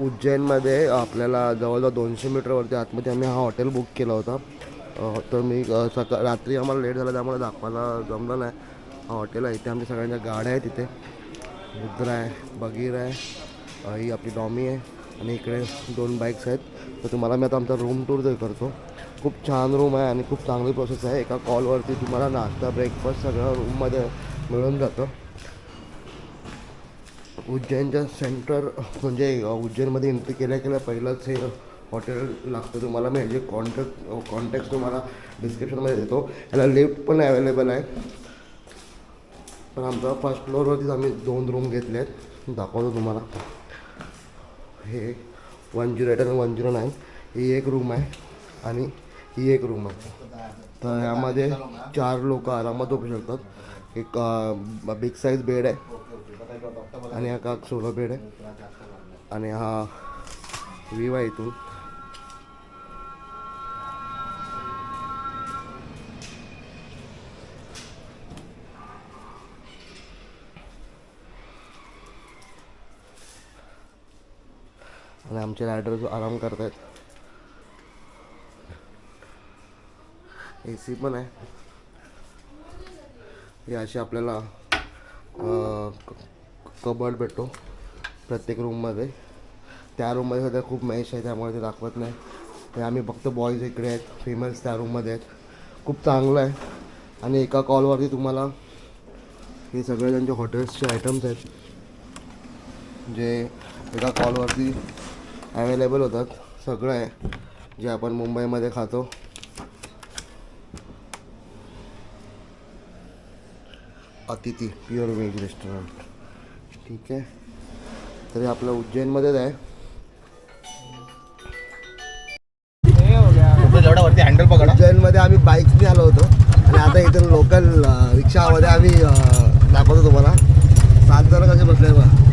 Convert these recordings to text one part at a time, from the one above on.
उज्जैनमध्ये आपल्याला जवळजवळ दोनशे मीटरवरती आतमध्ये आम्ही हा हॉटेल बुक केला होता. तर मी सका रात्री आम्हाला लेट झाला त्यामुळे दाखवायला जमलं नाही. हा हॉटेल आहे इथे आमच्या सगळ्यांच्या गाड्या आहेत तिथे रुद्र आहे बगीर आहे ही आपली डॉमी आहे आणि इकडे दोन बाईक्स आहेत. तर तुम्हाला मी आता आमचा रूम टूर जे करतो खूप छान रूम आहे आणि खूप चांगली प्रोसेस आहे. एका कॉलवरती तुम्हाला नाश्ता ब्रेकफास्ट सगळं रूममध्ये मिळून जातं. उज्जैनच्या सेंटर म्हणजे उज्जैनमध्ये एंट्री केल्या केल्या पहिलंच हे हॉटेल लागतं तुम्हाला. मी ह्याचे कॉन्टॅक्ट कॉन्टॅक्ट तुम्हाला डिस्क्रिप्शनमध्ये देतो. याला लिफ्ट पण अवेलेबल आहे. पण आमचा फर्स्ट फ्लोअरवरतीच आम्ही दोन रूम घेतले आहेत दाखवतो तुम्हाला. हे वन झिरो एट आणि वन झिरो नाईन ही एक रूम आहे आणि ही एक रूम आहे. तर ह्यामध्ये चार लोक आरामात झोपू शकतात. एक बिग साईज बेड आहे. आणि हा का सोलो बेड आहे. आणि हा व्ह्यू आहे इथून. आणि आमचे रायडर आराम करतायत. ए सी पण आहे. हे असे आपल्याला कबर्ड भेटतो प्रत्येक रूममध्ये त्या रूममध्ये सध्या खूप मॅच आहे त्यामुळे ते दाखवत नाही. ते आम्ही फक्त बॉईज इकडे आहेत फिमेल्स त्या रूममध्ये आहेत. खूप चांगलं आहे. आणि एका कॉलवरती तुम्हाला हे सगळे त्यांचे हॉटेल्सचे आयटम्स आहेत जे एका कॉलवरती अवेलेबल होतात. सगळं आहे जे आपण मुंबईमध्ये खातो. अतिथी प्युअर व्हेज रेस्टॉरंट ठीक आहे. तरी आपलं उज्जैनमध्येच आहे. उज्जैनमध्ये आम्ही बाईक्सने आलो होतो. आणि आता इथून लोकल रिक्षामध्ये आम्ही दाखवतो तुम्हाला. सात जण कसे बसले बघा.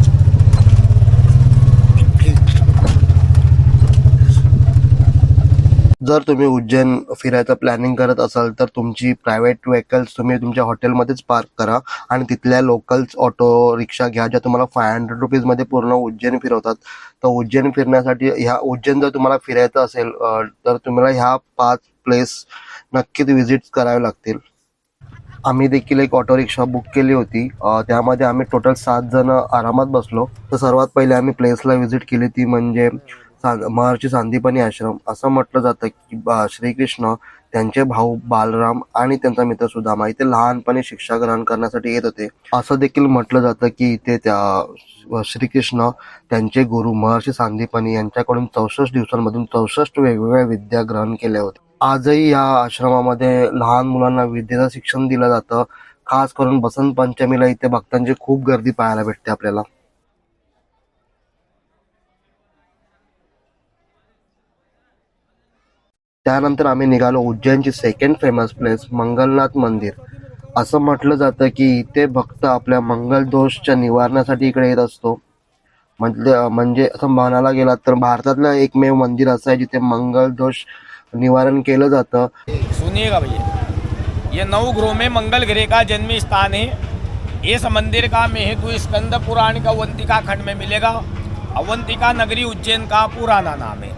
जर तुम्ही उज्जैन फिरायचं प्लॅनिंग करत असाल तर तुमची प्रायव्हेट व्हेकल्स तुम्ही तुमच्या हॉटेलमध्येच पार्क करा आणि तिथल्या लोकल्स ऑटो रिक्षा घ्या ज्या तुम्हाला फाय हंड्रेड रुपीजमध्ये पूर्ण उज्जैन फिरवतात. तर उज्जैन फिरण्यासाठी ह्या उज्जैन जर तुम्हाला फिरायचं असेल तर तुम्हाला ह्या पाच प्लेस नक्कीच व्हिजिट करावे लागतील. आम्ही देखील एक ऑटो रिक्षा बुक केली होती. त्यामध्ये आम्ही टोटल सात जण आरामात बसलो. तर सर्वात पहिले आम्ही प्लेसला व्हिजिट केली ती म्हणजे महर्षी सांदीपनी आश्रम. असं म्हटलं जातं की श्रीकृष्ण त्यांचे भाऊ बालराम आणि त्यांचा मित्र सुदामा इथे लहानपणी शिक्षा ग्रहण करण्यासाठी येत होते. असं देखील म्हटलं जातं की इथे त्या श्रीकृष्ण त्यांचे गुरु महर्षी सांदीपनी यांच्याकडून चौसष्ट दिवसांमधून चौसष्ट वेगवेगळ्या विद्या ग्रहण केल्या होत्या. आजही या आश्रमामध्ये लहान मुलांना विद्येचं शिक्षण दिलं जातं. खास करून बसंत पंचमीला इथे भक्तांची खूप गर्दी पाहायला भेटते आपल्याला. त्यानंतर आम्ही निघालो उज्जैनची सेकंड फेमस प्लेस मंगलनाथ मंदिर. असं म्हटलं जातं की इथे भक्त आपल्या मंगल दोषच्या निवारणासाठी इकडे येत असतो. म्हणजे म्हणजे असं म्हणायला गेला तर भारतातलं एकमेव मंदिर असं आहे जिथे मंगल दोष निवारण केलं जातं. सुनिएगा भैया ये नौ ग्रह में मंगल ग्रह का जन्म स्थान है। इस मंदिर का महत्त्व स्कंद पुराण का अवंतिका खंड में मिलेगा। अवंतिका नगरी उज्जैन का पुराना नाम है।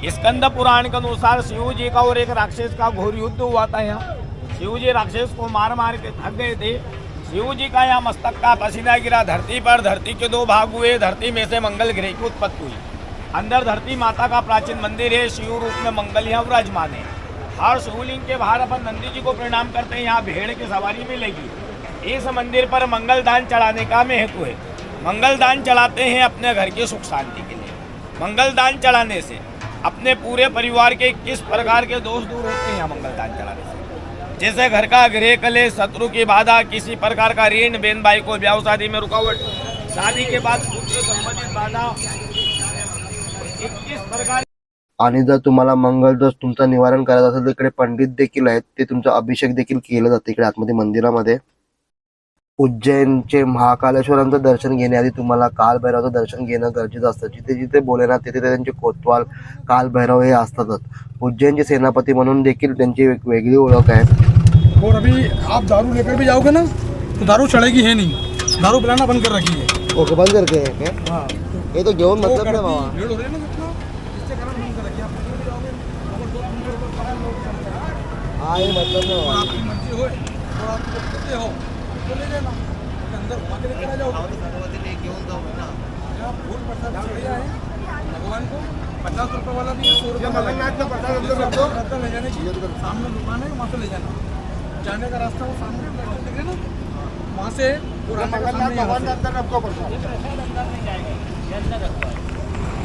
स्कंद पुराण के अनुसार शिव जी का और एक राक्षस का घोर युद्ध हुआ था यहाँ। शिव जी राक्षस को मार मार के थक गए थे। शिव जी का यहाँ मस्तक का पसीना गिरा। धरती पर धरती के दो भाग हुए। धरती में से मंगल ग्रह की उत्पत्ति हुई। अंदर धरती माता का प्राचीन मंदिर है। शिव रूप में मंगल यहाँ विराजमान है। हर शिवलिंग के बाहर अपन नंदी जी को प्रणाम करते हैं। यहाँ भेड़ की सवारी मिलेगी इस मंदिर पर मंगल दान चढ़ाने का महत्व है। मंगल दान चढ़ाते हैं अपने घर की सुख शांति के लिए। मंगल दान चढ़ाने से अपने पूरे परिवार के किस प्रकार के दोष दूर होते हैं मंगल दान चढ़ाने से जैसे घर का गृह कले शत्रु की बाधा किसी प्रकार का ऋण बेन भाई को ब्याह शादी में रुकावट शादी के बाद पुत्र संबंधित बाधा। इक्कीस प्रकार आणि जर तुम्हाला मंगल दोष तुमचं निवारण करायचं असेल तर इकडे पंडित देखील आहेत ते तुमचा अभिषेक देखील केलं जातं इकडे आतमध्ये मंदिरामध्ये. उज्जैनचे महाकालेश्वरांचं दर्शन घेण्याआधी तुम्हाला कालभैरवाचं दर्शन घेणं गरजेचं असतं. जिथे जिथे बोलेनाथ तिथे तिथे त्यांचे कोतवाल कालभैरव हे असतातच. उज्जैनचे सेनापती म्हणून देखील त्यांची एक वेगळी ओळख आहे. और अभी आप दारू लेकर भी जाओगे ना तो दारू चढ़ेगी है नहीं. दारू पिलाना बंद कर रखी है. ओके बंद करके है? हाँ. हे तो घेऊन मतलब बाबा। हो। है ना। हा। हे मतलब नाही और बाबा आपकी मर्जी हो। भगवान को पचास वाला भी सौ रुपये वाला ले जाने सामने दुकान है वहाँ से ले जाना जाने का रास्ता वो सामने दिख रहे ना वहाँ से।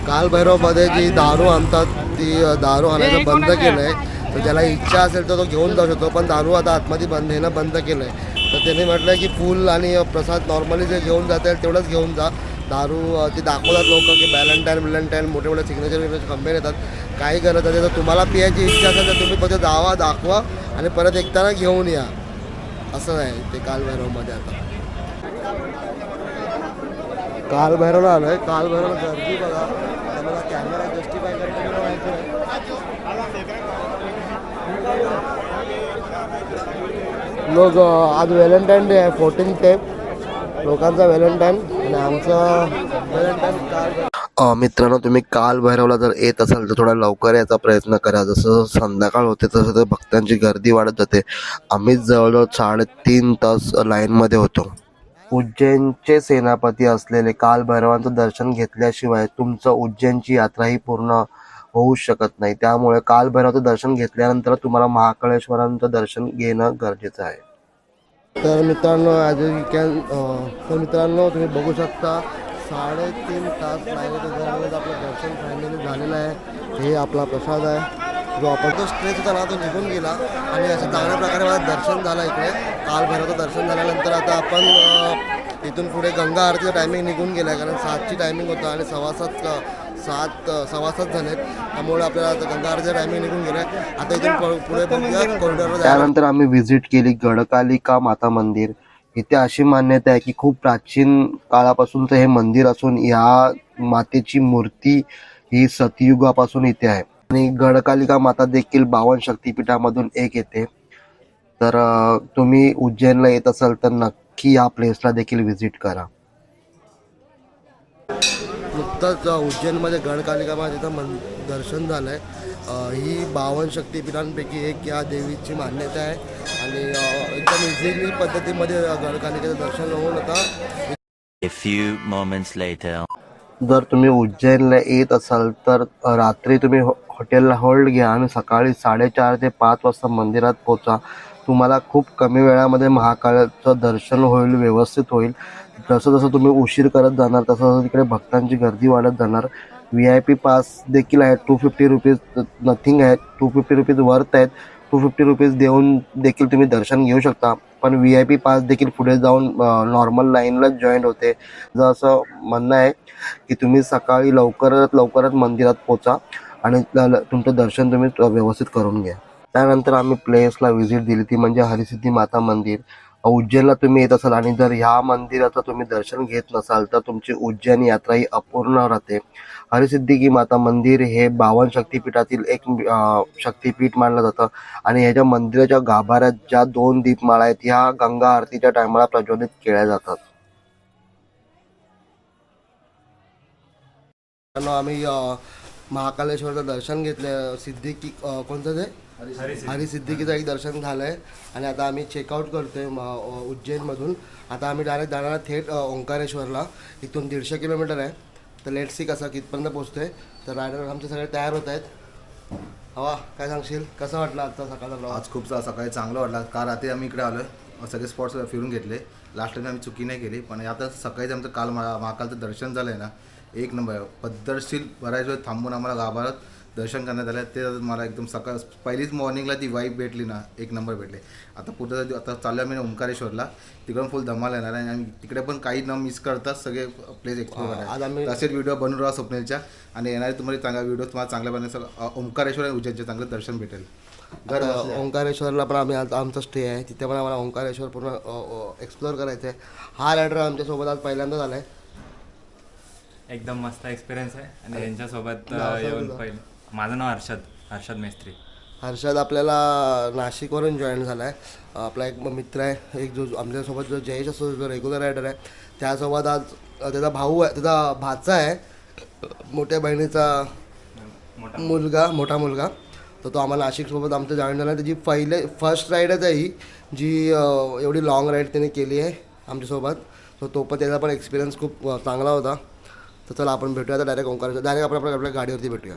काल भैरवमध्ये जी दारू आणतात ती दारू आणायचं बंद केलंय तर ज्याला इच्छा असेल तर तो घेऊन जाऊ शकतो पण दारू आता आतमध्ये बंद येणं बंद केलंय तर त्यांनी म्हटलं की फूल आणि प्रसाद नॉर्मली जे घेऊन जाता येईल तेवढंच घेऊन जा. दारू ते दाखवतात लोक की बॅलंटाईन बिलंटाईन मोठे मोठे सिग्नेचर विग्नेचर कंपेन येतात. काही करत नाही तर तुम्हाला पियाची इच्छा असेल तर तुम्ही फक्त जावा दाखवा आणि परत एकताना घेऊन या. असं आहे ते काल भैरवमध्ये आता. काल भैरवला आहे काल भैरवला गर्दी बघा. मला कॅमेरा जस्टिफाय करतो माहिती आहे लोक आज व्हॅलेंटाईन डे आहे फोर्टीन ते. लोकांचा व्हॅलेंटाईन आणि आमचा व्हॅलेंटाईन मित्रांनो तुम्ही काल भैरवला जर येत असाल तर थोडा लवकर यायचा प्रयत्न करा. जसं संध्याकाळ होते तसं तर भक्तांची गर्दी वाढत जाते. आम्ही जवळजवळ साडेतीन तास लाईनमध्ये होतो. उज्जैनचे सेनापती असलेले काल भैरवांचं दर्शन घेतल्याशिवाय तुमचं उज्जैनची यात्रा ही पूर्ण होऊ शकत नाही. त्यामुळे कालभैरवचं दर्शन घेतल्यानंतर तुम्हाला महाकाळेश्वरांचं दर्शन घेणं गरजेचं आहे. तर मित्रांनो ॲज यू कॅन तर मित्रांनो तुम्ही बघू शकता साडेतीन तास लाईनीत आपलं दर्शन फायनली झालेलं आहे. हे आपला प्रसाद आहे. जो आपण तो स्ट्रेस होता ना तो निघून गेला. आणि असं चांगल्या प्रकारे मला दर्शन झालं इकडे. कालभैरवचं दर्शन झाल्यानंतर आता आपण इथून पुढे गंगा आरतीचं टायमिंग निघून गेलं आहे. कारण सातची टायमिंग होतं आणि सव्वा सात सात सव्वा सात झाले त्यामुळे आपल्याला आता आम्ही निघून गेले आता इथून पुढे बघूया त्यानंतर आम्ही व्हिजिट केली गडकालिका माता मंदिर. इथे अशी मान्यता आहे की खूप प्राचीन काळापासूनचं हे मंदिर असून या मातेची मूर्ती ही सतयुगापासून इथे आहे. आणि गडकालिका माता देखील बावन शक्तिपीठामधून एक येते. तर तुम्ही उज्जैनला येत असाल तर नक्की या प्लेसला देखील व्हिजिट करा. नुकतंच उज्जैनमध्ये गडकालिका मातेचं मन दर्शन झालं आहे ही बावन शक्तिपीठांपैकी एक या देवीची मान्यता आहे. आणि एकदम इझिली पद्धतीमध्ये गडकालिकेचं दर्शन होऊन आता A few moments later. जर तुम्ही उज्जैनला येत असाल तर रात्री तुम्ही हॉ- हॉटेलला होल्ड घ्या आणि सकाळी साडेचार ते पाच वाजता मंदिरात पोचा. तुम्हाला खूप कमी वेळामध्ये महाकाळाचं दर्शन होईल व्यवस्थित होईल. जसं जसं तुम्ही उशीर करत जाणार तसं तसं तिकडे भक्तांची गर्दी वाढत जाणार. व्ही आय पी पास देखील आहेत. टू फिफ्टी रुपीज नथिंग आहे टू फिफ्टी रुपीज वर्थ आहेत. टू फिफ्टी रुपीज देऊन देखील तुम्ही दर्शन घेऊ शकता. पण व्ही आय पी पास देखील पुढे जाऊन नॉर्मल लाईनलाच जॉईन होते. जर असं म्हणणं आहे की तुम्ही सकाळी लवकरात लवकरात मंदिरात पोचा आणि तुमचं दर्शन तुम्ही व्यवस्थित करून घ्या. त्यानंतर आम्ही प्लेसला व्हिजिट दिली. ती म्हणजे हरिसिद्धी माता मंदिर. उज्जैनला तुम्ही येत असाल आणि जर ह्या मंदिराचं तुम्ही दर्शन घेत नसाल तर तुमची उज्जैन यात्रा ही अपूर्ण राहते. हरिसिद्धिकी माता मंदिर हे बावन शक्तिपीठातील एक शक्तीपीठ शक्तिपीठ मानलं जातं. आणि ह्याच्या मंदिराच्या गाभाऱ्यात ज्या दोन दीपमाळा आहेत ह्या गंगा आरतीच्या टायमाला प्रज्वलित केल्या जातात. आम्ही महाकालेश्वरचं दर्शन घेतलं. सिद्धिकी कोणतं ते? हरिसिद्धिकीचं एक दर्शन झालं आहे आणि आता आम्ही चेकआउट करतोय म- अ, उज्जैनमधून. आता आम्ही डायरेक्ट जाणार थेट ओंकारेश्वरला. इथून दीडशे किलोमीटर आहे. तर लेट सी कसं कितपर्यंत पोहोचतोय. तर रायडर आमचे सगळे तयार होत आहेत. हवा काय सांगशील? कसं वाटलं आजचा सकाळचा प्रवास? आज खूप सा- सकाळी चांगलं वाटलं. का रात्री आम्ही इकडे आलो सगळे स्पॉट्स फिरून घेतले. लास्ट टाइम आम्ही चुकी नाही केली पण आता सकाळीच आमचं काल महाकालचं दर्शन झालं आहे ना एक नंबर. आहे. पद्धतशीर बऱ्याच वेळ थांबून आम्हाला गाभारात दर्शन करण्यात आलं ते मला एकदम सकाळ पहिलीच मॉर्निंगला ती वाईब भेटली ना एक नंबर भेटले. आता पुढे आता चाललो आम्ही ओंकारेश्वरला तिकडून फुल धमाल येणार आहे आणि तिकडे पण काही न मिस करता सगळे प्लेस एक्सप्लोर आज आम्ही- तसेच व्हिडिओ बनवून राहा स्वप्नीलच्या आणि येणारे तुम्हाला चांगला व्हिडिओ तुम्हाला चांगल्या बनण्याचं ओंकारेश्वर आणि उज्जैनचे चांगलं दर्शन भेटेल. आता ओंकारेश्वरला पण आम्ही आज आमचा स्टे आहे. तिथे पण आम्हाला ओंकारेश्वर पूर्ण एक्सप्लोअर करायचं आहे हा रायडर आमच्यासोबत आज पहिल्यांदाच आला आहे एकदम मस्त एक्सपिरियन्स आहे आणि यांच्यासोबत येऊन. पहिले. माझं नाव हर्षद हर्षद मेस्त्री. हर्षद आपल्याला नाशिकवरून जॉईन झाला आहे आपला एक मित्र आहे एक जो आमच्यासोबत जो जयेश असतो जो रेग्युलर रायडर आहे त्यासोबत आज त्याचा भाऊ आहे त्याचा भाचा आहे मोठ्या बहिणीचा मुलगा मोठा मुलगा. तर तो आम्हाला नाशिकसोबत आमचं जॉईन झाला त्याची पहिले फर्स्ट राईडच आहे ही जी एवढी लाँग राईड त्याने केली आहे आमच्यासोबत. तर तो पण त्याचा पण एक्सपिरियन्स खूप चांगला होता. तर चला आपण भेटूया आता डायरेक्ट ओंकार डायरेक्ट आपण आपल्या गाडीवरती भेटूया.